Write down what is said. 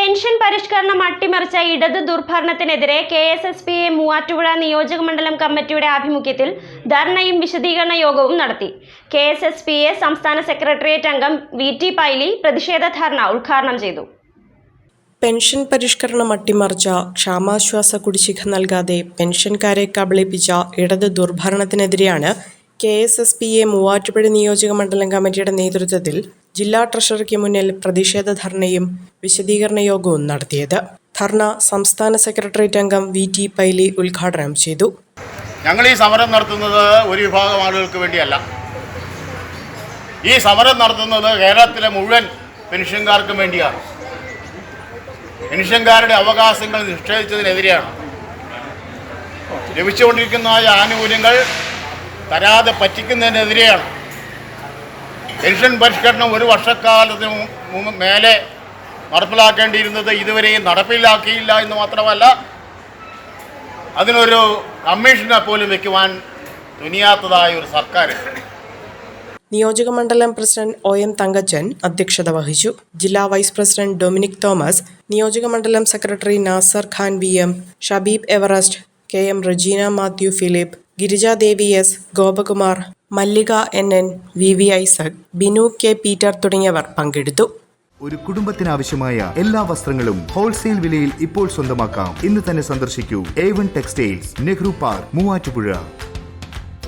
Pension പരിഷ്കരണം അട്ടിമറിച്ച ഇടത് ദുർഭരണത്തിനെതിരെ K S S P A Muvattupuzha നിയോജക മണ്ഡലം കമ്മിറ്റിയുടെ ആഭിമുഖ്യത്തിൽ ധർണയും വിശദീകരണ യോഗവും നടത്തി. K S S P A സംസ്ഥാന സെക്രട്ടേറിയറ്റ് അംഗം വി ടി പൈലി പ്രതിഷേധ ധർണ ഉദ്ഘാടനം ചെയ്തു. പെൻഷൻ പരിഷ്കരണം അട്ടിമറിച്ച ക്ഷാമാശ്വാസ കുടിശ്ശിക നൽകാതെ പെൻഷൻകാരെ കബളിപ്പിച്ച ഇടത് ദുർഭരണത്തിനെതിരെയാണ് K S S P A Muvattupuzha നിയോജക മണ്ഡലം കമ്മിറ്റിയുടെ നേതൃത്വത്തിൽ ജില്ലാ ട്രഷറിക്ക് മുന്നിൽ പ്രതിഷേധ ധർണയും വിശദീകരണ യോഗവും നടത്തിയത്. ധർണ സംസ്ഥാന സെക്രട്ടേറിയറ്റ് അംഗം വി ടി പൈലി ഉദ്ഘാടനം ചെയ്തു. ഞങ്ങൾ ഈ സമരം നടത്തുന്നത് ഒരു വിഭാഗം ആളുകൾക്ക് വേണ്ടിയല്ല. ഈ സമരം നടത്തുന്നത് കേരളത്തിലെ മുഴുവൻ പെൻഷൻകാർക്കും വേണ്ടിയാണ്. പെൻഷൻകാരുടെ അവകാശങ്ങൾ നിഷേധിച്ചതിനെതിരെയാണ്. ലഭിച്ചുകൊണ്ടിരിക്കുന്ന ആനുകൂല്യങ്ങൾ തരാതെ പറ്റിക്കുന്നതിനെതിരെയാണ്. പെൻഷൻ പരിഷ്കരണം ഒരു വർഷക്കാലത്തിന് മേലെ നടപ്പിലാക്കേണ്ടിയിരുന്നത് ഇതുവരെയും നടപ്പിലാക്കിയില്ല എന്ന് മാത്രമല്ല അതിനൊരു കമ്മീഷനെ പോലും വെക്കുവാൻ തുനിയാത്തതായ ഒരു സർക്കാർ നിയോജക മണ്ഡലം പ്രസിഡന്റ് ഒ എം തങ്കച്ചൻ അധ്യക്ഷത വഹിച്ചു. ജില്ലാ വൈസ് പ്രസിഡന്റ് ഡൊമിനിക് തോമസ് നിയോജക മണ്ഡലം secretary Nasar Khan V M Shabeeb Everest K M Regina Mathew Philip Girijadevi S Gopakumar Mallika N. N. V. V. Isaac Binu K. Peter തുടങ്ങിയവർ പങ്കെടുത്തു. ഒരു കുടുംബത്തിനാവശ്യമായ എല്ലാ വസ്ത്രങ്ങളും ഹോൾസെയിൽ വിലയിൽ ഇപ്പോൾ സ്വന്തമാക്കാം. ഇന്ന് തന്നെ സന്ദർശിക്കൂ. A one textiles Nehru park Muvattupuzha.